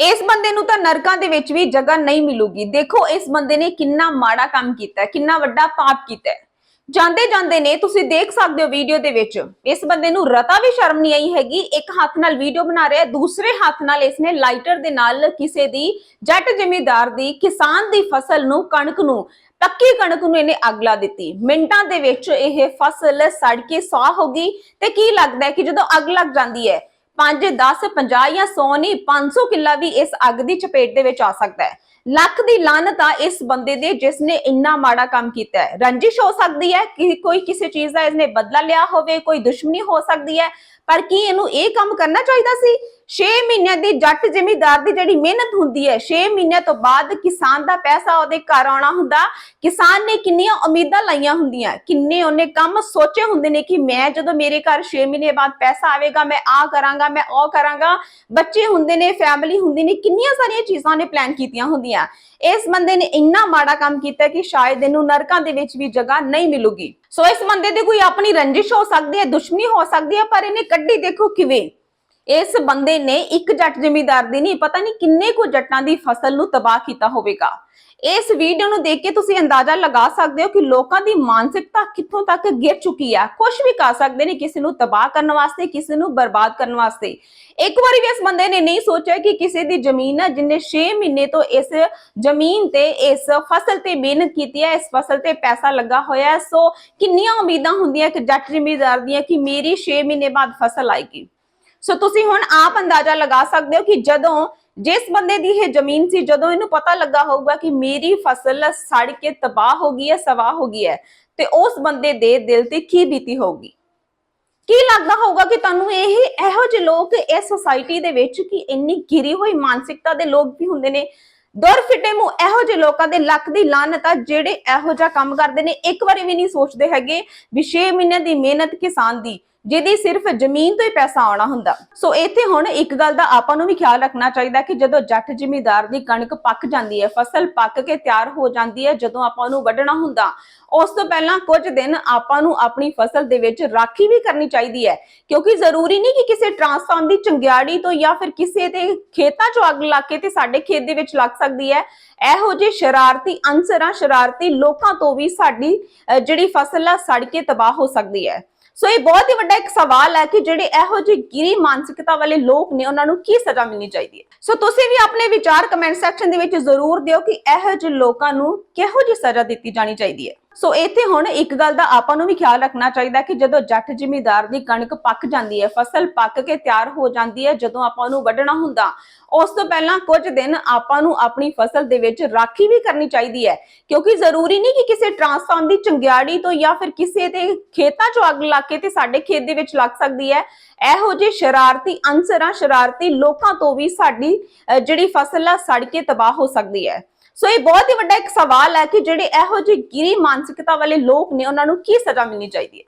ਇਸ ਬੰਦੇ ਨੂੰ ਤਾਂ ਨਰਕਾਂ ਦੇ ਵਿੱਚ ਵੀ ਜਗ੍ਹਾ ਨਹੀਂ ਮਿਲੂਗੀ। ਦੇਖੋ, ਇਸ ਬੰਦੇ ਨੇ ਕਿੰਨਾ ਮਾੜਾ ਕੰਮ ਕੀਤਾ ਕਿੰਨਾ ਵੱਡਾ ਪਾਪ ਕੀਤਾ ਜਾਂਦੇ ਜਾਂਦੇ ਨੇ, ਤੁਸੀਂ ਦੇਖ ਸਕਦੇ ਹੋ ਵੀਡੀਓ ਦੇ ਵਿੱਚ, ਇਸ ਬੰਦੇ ਨੂੰ ਰਤਾ ਵੀ ਸ਼ਰਮ ਨਹੀਂ ਆਈ ਹੈਗੀ, ਇੱਕ ਹੱਥ ਨਾਲ ਵੀਡੀਓ ਬਣਾ ਰਿਹਾ ਦੂਸਰੇ ਹੱਥ ਨਾਲ ਇਸਨੇ ਲਾਈਟਰ ਦੇ ਨਾਲ ਕਿਸੇ ਦੀ ਜੱਟ ਜਿਮੀਦਾਰ ਦੀ, ਕਿਸਾਨ ਦੀ ਫਸਲ ਨੂੰ, ਕਣਕ ਨੂੰ, ਪੱਕੀ ਕਣਕ ਨੂੰ ਇਹਨੇ ਅੱਗ ਲਾ ਦਿੱਤੀ। ਮਿੰਟਾਂ ਦੇ ਵਿੱਚ ਇਹ ਫਸਲ ਸੜ ਕੇ ਸਾਹ ਹੋ ਗਈ ਤੇ ਕੀ ਲੱਗਦਾ ਹੈ ਕਿ ਜਦੋਂ ਅੱਗ ਲੱਗ ਜਾਂਦੀ ਹੈ 5 10 50 ਜਾਂ 100 ਨਹੀਂ 500 ਕਿੱਲਾ ਵੀ ਇਸ ਅੱਗ ਦੀ ਚਪੇਟ ਦੇ ਵਿੱਚ ਆ ਸਕਦਾ ਹੈ। ਲੱਖ ਦੀ ਲਾਨਤ ਆ ਇਸ ਬੰਦੇ ਦੇ ਜਿਸ ਨੇ ਇੰਨਾ ਮਾੜਾ ਕੰਮ ਕੀਤਾ ਹੈ। ਰੰਜਿਸ਼ ਹੋ ਸਕਦੀ ਹੈ ਕਿ ਕੋਈ ਕਿਸੇ ਚੀਜ਼ ਦਾ ਇਸਨੇ ਬਦਲਾ ਲਿਆ ਹੋਵੇ, ਕੋਈ ਦੁਸ਼ਮਣੀ ਹੋ ਸਕਦੀ ਹੈ, ਪਰ ਕੀ ਇਹਨੂੰ ਇਹ ਕੰਮ ਕਰਨਾ ਚਾਹੀਦਾ ਸੀ? 6 ਮਹੀਨਿਆਂ ਦੀ ਜੱਟ ਜਿਮੀਦਾਰ ਦੀ ਜਿਹੜੀ ਮਿਹਨਤ ਹੁੰਦੀ ਹੈ 6 ਮਹੀਨਿਆਂ ਤੋਂ ਬਾਅਦ ਕਿਸਾਨ ਦਾ ਪੈਸਾ ਉਹਦੇ ਘਰ ਆਉਣਾ ਹੁੰਦਾ। ਕਿਸਾਨ ਨੇ ਕਿੰਨੀਆਂ ਉਮੀਦਾਂ ਲਾਈਆਂ ਹੁੰਦੀਆਂ, ਕਿੰਨੇ ਉਹਨੇ ਕੰਮ ਸੋਚੇ ਹੁੰਦੇ ਨੇ ਕਿ ਮੈਂ ਜਦੋਂ ਮੇਰੇ ਘਰ 6 ਮਹੀਨੇ ਬਾਅਦ ਪੈਸਾ ਆਵੇਗਾ, ਮੈਂ ਆ ਕਰਾਂਗਾ, ਮੈਂ ਉਹ ਕਰਾਂਗਾ। ਬੱਚੇ ਹੁੰਦੇ ਨੇ ਫੈਮਿਲੀ ਹੁੰਦੀ ਨੇ, ਕਿੰਨੀਆਂ ਸਾਰੀਆਂ ਚੀਜ਼ਾਂ ਉਹਨੇ ਪਲਾਨ ਕੀਤੀਆਂ ਹੁੰਦੀਆਂ। ਇਸ ਬੰਦੇ ਨੇ ਇੰਨਾ ਮਾੜਾ ਕੰਮ ਕੀਤਾ ਕਿ ਸ਼ਾਇਦ ਇਹਨੂੰ ਨਰਕਾਂ ਦੇ ਵਿੱਚ ਵੀ ਜਗ੍ਹਾ ਨਹੀਂ ਮਿਲੂਗੀ। ਸੋ ਇਸ ਬੰਦੇ ਦੀ ਕੋਈ ਆਪਣੀ ਰੰਜਿਸ਼ ਹੋ ਸਕਦੀ ਹੈ, ਦੁਸ਼ਮਣੀ ਹੋ ਸਕਦੀ ਹੈ, ਪਰ ਇਹਨੇ ਕੱਢੀ ਦੇਖੋ ਕਿਵੇਂ। ਇਸ ਬੰਦੇ ਨੇ ਇੱਕ ਜੱਟ ਜ਼ਿਮੀਦਾਰ ਦੀ ਨਹੀਂ, ਪਤਾ ਨਹੀਂ ਕਿੰਨੇ ਕੁ ਜੱਟਾਂ ਦੀ ਫਸਲ ਨੂੰ ਤਬਾਹ ਕੀਤਾ ਹੋਵੇਗਾ। ਇਸ ਵੀਡੀਓ ਨੂੰ ਦੇਖ ਕੇ ਤੁਸੀਂ ਅੰਦਾਜ਼ਾ ਲਗਾ ਸਕਦੇ ਹੋ ਕਿ ਲੋਕਾਂ ਦੀ ਮਾਨਸਿਕਤਾ ਕਿੱਥੋਂ ਤੱਕ ਗਿਰ ਚੁੱਕੀ ਹੈ ਕੁਝ ਵੀ ਕਰ ਸਕਦੇ ਨੇ ਕਿਸੇ ਨੂੰ ਤਬਾਹ ਕਰਨ ਵਾਸਤੇ, ਕਿਸੇ ਨੂੰ ਬਰਬਾਦ ਕਰਨ ਵਾਸਤੇ। ਇੱਕ ਵਾਰੀ ਵੀ ਇਸ ਬੰਦੇ ਨੇ ਨਹੀਂ ਸੋਚਿਆ ਕਿ ਕਿਸੇ ਦੀ ਜ਼ਮੀਨ ਹੈ ਜਿੰਨੇ 6 ਮਹੀਨੇ ਤੋਂ ਇਸ ਜ਼ਮੀਨ ਤੇ, ਇਸ ਫਸਲ ਤੇ ਮਿਹਨਤ ਕੀਤੀ ਹੈ ਇਸ ਫਸਲ ਤੇ ਪੈਸਾ ਲੱਗਾ ਹੋਇਆ ਹੈ ਸੋ ਕਿੰਨੀਆਂ ਉਮੀਦਾਂ ਹੁੰਦੀਆਂ ਕਿ ਜੱਟ ਜਿਮੀਦਾਰ ਦੀਆਂ ਕਿ ਮੇਰੀ 6 ਮਹੀਨੇ ਬਾਅਦ ਫਸਲ ਆਏਗੀ। ਸੋ ਤੁਸੀਂ ਹੁਣ ਆਪ ਅੰਦਾਜ਼ਾ ਲਗਾ ਸਕਦੇ ਹੋ ਕਿ ਜਦੋਂ ਜਿਸ ਬੰਦੇ ਦੀ ਇਹ ਜ਼ਮੀਨ ਸੀ, ਜਦੋਂ ਇਹਨੂੰ ਪਤਾ ਲੱਗਾ ਹੋਊਗਾ ਕਿ ਮੇਰੀ ਫਸਲ ਸੜ ਕੇ ਤਬਾਹ ਹੋ ਗਈ ਹੈ, ਸਵਾਹ ਹੋ ਗਈ ਹੈ, ਤੇ ਉਸ ਬੰਦੇ ਦੇ ਦਿਲ ਤੇ ਕੀ ਬੀਤੀ ਹੋਊਗੀ? ਕੀ ਲੱਗਦਾ ਹੋਊਗਾ ਕਿ ਤੁਹਾਨੂੰ ਇਹ ਇਹੋ ਜਿਹੇ ਲੋਕ ਇਸ ਸੋਸਾਇਟੀ ਦੇ ਵਿੱਚ ਕਿ ਇੰਨੀ ਗਿਰੀ ਹੋਈ ਮਾਨਸਿਕਤਾ ਦੇ ਲੋਕ ਵੀ ਹੁੰਦੇ ਨੇ? ਦੁਰ ਫਿੱਟੇ ਮੂੰਹ ਇਹੋ ਜਿਹੇ ਲੋਕਾਂ ਦੇ ਲੱਕ ਦੀ ਲਾਨਤ ਆ, ਜਿਹੜੇ ਇਹੋ ਜਿਹਾ ਕੰਮ ਕਰਦੇ ਨੇ? ਇੱਕ ਵਾਰੀ ਵੀ ਨਹੀਂ ਸੋਚਦੇ ਹੈਗੇ ਵੀ 6 ਮਹੀਨੇ ਦੀ ਮਿਹਨਤ ਕਿਸਾਨ ਦੀ ਜਿਹਦੀ ਸਿਰਫ ਜ਼ਮੀਨ ਤੋਂ ਹੀ ਪੈਸਾ ਆਉਣਾ ਹੁੰਦਾ। ਸੋ ਇੱਥੇ ਹੁਣ ਇੱਕ ਗੱਲ ਦਾ ਆਪਾਂ ਨੂੰ ਵੀ ਖਿਆਲ ਰੱਖਣਾ ਚਾਹੀਦਾ ਕਿ ਜਦੋਂ ਜੱਟ ਜ਼ਿਮੀਦਾਰ ਦੀ ਕਣਕ ਪੱਕ ਜਾਂਦੀ ਹੈ, ਫਸਲ ਪੱਕ ਕੇ ਤਿਆਰ ਹੋ ਜਾਂਦੀ ਹੈ, ਜਦੋਂ ਆਪਾਂ ਉਹਨੂੰ ਵੱਢਣਾ ਹੁੰਦਾ, ਉਸ ਤੋਂ ਪਹਿਲਾਂ ਕੁਝ ਦਿਨ ਆਪਾਂ ਨੂੰ ਆਪਣੀ ਫਸਲ ਦੇ ਵਿੱਚ ਰਾਖੀ ਵੀ ਕਰਨੀ ਚਾਹੀਦੀ ਹੈ। ਕਿਉਂਕਿ ਜ਼ਰੂਰੀ ਨਹੀਂ ਕਿ ਕਿਸੇ ਟਰਾਂਸਫਾਰਮ ਦੀ ਚੰਗਿਆੜੀ ਤੋਂ ਜਾਂ ਫਿਰ ਕਿਸੇ ਦੇ ਖੇਤਾਂ 'ਚੋਂ ਅੱਗ ਲੱਗ ਕੇ ਤੇ ਸਾਡੇ ਖੇਤ ਦੇ ਵਿੱਚ ਲੱਗ ਸਕਦੀ ਹੈ। ਇਹੋ ਜਿਹੇ ਸ਼ਰਾਰਤੀ ਅਨਸਰਾਂ, ਸ਼ਰਾਰਤੀ ਲੋਕਾਂ ਤੋਂ ਵੀ ਸਾਡੀ ਜਿਹੜੀ ਫਸਲ ਆ, ਸੜ ਕੇ ਤਬਾਹ ਹੋ ਸਕਦੀ ਹੈ। ਸੋ ਇਹ ਬਹੁਤ ਹੀ ਵੱਡਾ ਇੱਕ ਸਵਾਲ ਹੈ ਕਿ ਜਿਹੜੇ ਇਹੋ ਜਿਹੇ ਗਿਰੀ ਮਾਨਸਿਕਤਾ ਵਾਲੇ ਲੋਕ ਨੇ, ਉਹਨਾਂ ਨੂੰ ਕੀ ਸਜ਼ਾ ਮਿਲਣੀ ਚਾਹੀਦੀ ਹੈ? ਸੋ ਤੁਸੀਂ ਵੀ ਆਪਣੇ ਵਿਚਾਰ ਕਮੈਂਟ ਸੈਕਸ਼ਨ ਦੇ ਵਿੱਚ ਜ਼ਰੂਰ ਦਿਓ ਕਿ ਇਹੋ ਜਿਹੇ ਲੋਕਾਂ ਨੂੰ ਕਿਹੋ ਜਿਹੀ ਸਜ਼ਾ ਦਿੱਤੀ ਜਾਣੀ ਚਾਹੀਦੀ ਹੈ। ਸੋ ਇੱਥੇ ਹੁਣ ਇੱਕ ਗੱਲ ਦਾ ਆਪਾਂ ਨੂੰ ਵੀ ਖਿਆਲ ਰੱਖਣਾ ਚਾਹੀਦਾ ਕਿ ਜਦੋਂ ਜੱਟ ਜਿਮੀਦਾਰ ਦੀ ਕਣਕ ਪੱਕ ਜਾਂਦੀ ਹੈ, ਫਸਲ ਪੱਕ ਕੇ ਤਿਆਰ ਹੋ ਜਾਂਦੀ ਹੈ, ਜਦੋਂ ਆਪਾਂ ਉਹਨੂੰ ਵੱਢਣਾ ਹੁੰਦਾ, ਉਸ ਤੋਂ ਪਹਿਲਾਂ ਕੁਝ ਦਿਨ ਆਪਾਂ ਨੂੰ ਆਪਣੀ ਫਸਲ ਦੇ ਵਿੱਚ ਰਾਖੀ ਵੀ ਕਰਨੀ ਚਾਹੀਦੀ ਹੈ। ਕਿਉਂਕਿ ਜ਼ਰੂਰੀ ਨਹੀਂ ਕਿ ਕਿਸੇ ਟਰਾਂਸਫਾਰਮ ਦੀ ਚੰਗਿਆੜੀ ਤੋਂ ਜਾਂ ਫਿਰ ਕਿਸੇ ਦੇ ਖੇਤਾਂ 'ਚੋਂ ਅੱਗ ਲੱਗ ਕੇ ਤੇ ਸਾਡੇ ਖੇਤ ਦੇ ਵਿੱਚ ਲੱਗ ਸਕਦੀ ਹੈ। ਇਹੋ ਜਿਹੇ ਸ਼ਰਾਰਤੀ ਅਨਸਰਾਂ, ਸ਼ਰਾਰਤੀ ਲੋਕਾਂ ਤੋਂ ਵੀ ਸਾਡੀ ਜਿਹੜੀ ਫਸਲ ਆ, ਸੜ ਕੇ ਤਬਾਹ ਹੋ ਸਕਦੀ ਹੈ। ਸੋ ਇਹ ਬਹੁਤ ਹੀ ਵੱਡਾ ਇੱਕ ਸਵਾਲ ਹੈ ਕਿ ਜਿਹੜੇ ਇਹੋ ਜਿਹੇ ਗਿਰੀ ਮਾਨਸਿਕਤਾ ਵਾਲੇ ਲੋਕ ਨੇ ਉਹਨਾਂ ਨੂੰ ਕੀ ਸਜ਼ਾ ਮਿਲਣੀ ਚਾਹੀਦੀ ਹੈ?